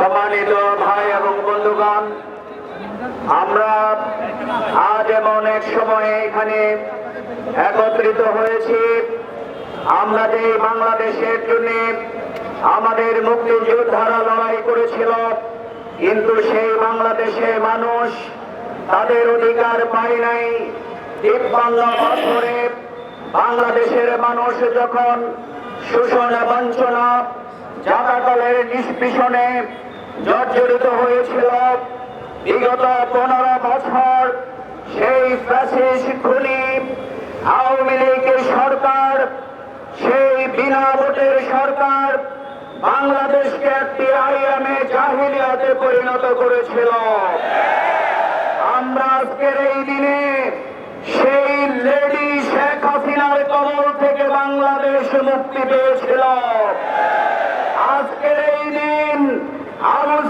সম্মানিত ভাই এবং বন্ধুগণ, আমরা আজ এমন এক সময়ে এখানে একত্রিত হয়েছি। আমরা যে বাংলাদেশের জন্য আমাদের মুক্তিযোদ্ধারা লড়াই করেছিল, কিন্তু সেই বাংলাদেশে মানুষ তাদের অধিকার পায় নাই। তিপ্পান্ন বছরে বাংলাদেশের মানুষ যখন শোষণ বঞ্চনা নিষ্পেষণে জর্জরিত হয়েছিল। বিগত পনেরো বছর সেই ফ্যাসিস খুনি আওয়ামী লীগের সরকার, সেই বিনা ভোটের সরকার বাংলাদেশকে একটি আইএমএ জাহিলিয়াতে পরিণত করেছিল। আমরা আজকের এই দিনে সেই লেডি শেখ হাসিনার কবল থেকে বাংলাদেশ মুক্তি পেয়েছিল। ஆலோசனை